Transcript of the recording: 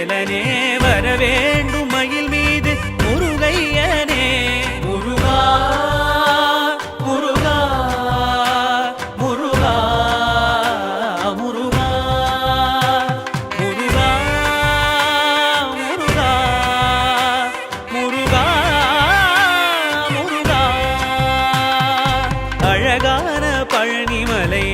வேலனே வர வேண்டும் மயில் மீது முருகையனே. முருகா முருகா முருகா முருகா முருகா முருகா முருகா முருகா. அழகான பழனிமலை